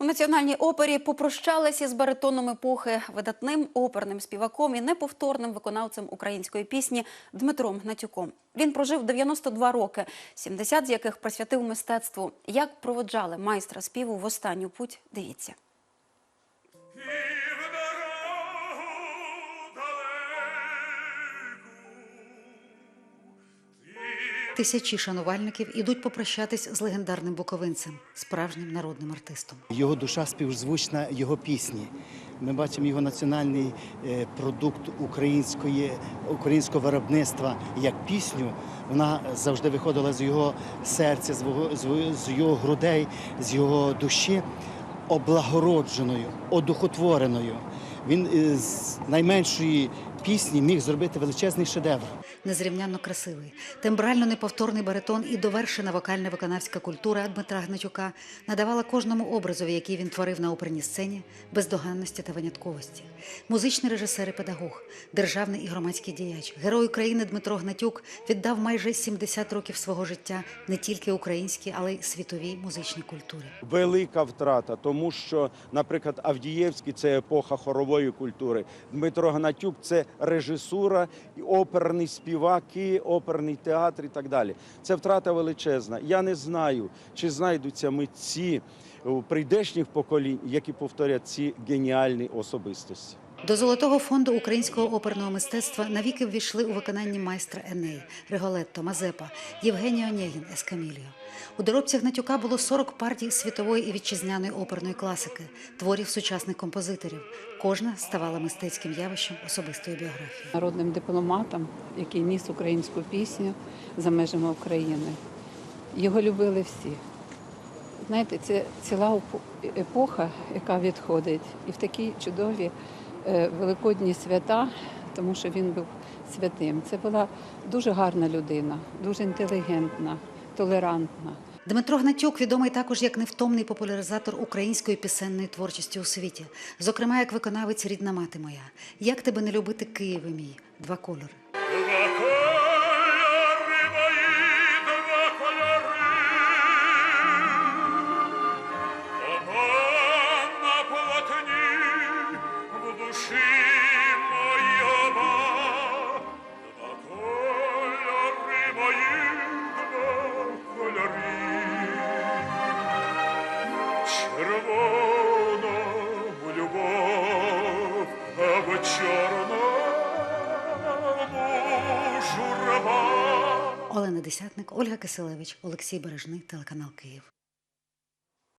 У національній опері попрощалися з баритоном епохи, видатним оперним співаком і неповторним виконавцем української пісні Дмитром Натюком. Він прожив 92 роки, 70 з яких присвятив мистецтву. Як проводжали майстра співу в останню путь? Дивіться. Тисячі шанувальників ідуть попрощатись з легендарним буковинцем, справжнім народним артистом. Його душа співзвучна його пісні. Ми бачимо його національний е, продукт української, українського виробництва як пісню. Вона завжди виходила з його серця, з його, грудей, з його душі, облагородженою, одухотвореною. Він е, з найменшої пісні міг зробити величезний шедевр. Незрівнянно красивий, тембрально неповторний баритон і довершена вокальна виконавська культура Дмитра Гнатюка надавала кожному образові, який він творив на оперній сцені, бездоганності та винятковості. Музичний режисер і педагог, державний і громадський діяч, герой України Дмитро Гнатюк віддав майже 70 років свого життя не тільки українській, але й світовій музичній культурі. велика втрата, тому що, наприклад, Авдієвський це епоха хорової культури. Дмитро Гнатюк це режисура, і оперний співаки, оперний театр і так далі. Це втрата величезна. Я не знаю, чи знайдуться митці прийдешніх поколінь, які повторять ці геніальні особистості. До золотого фонду українського оперного мистецтва навіки ввійшли у виконанні майстра Еней, Реголетто, Мазепа, Євгеній Онєгін, Ескаміліо. У доробці Гнатюка було 40 партій світової і вітчизняної оперної класики, творів сучасних композиторів. Кожна ставала мистецьким явищем особистої біографії. народним дипломатом, який ніс українську пісню за межами України. Його любили всі. Знаєте, це ціла епоха, яка відходить, і в такі чудові е, великодні свята, тому що він був святим. Це була дуже гарна людина, дуже інтелігентна, толерантна. Дмитро Гнатюк відомий також як невтомний популяризатор української пісенної творчості у світі, зокрема як виконавець рідна мати моя. Як тебе не любити, Києве мій? Два кольори. Червоно любов, або в чорному журба. Олена Десятник, Ольга Киселевич, Олексій Бережний, телеканал Київ.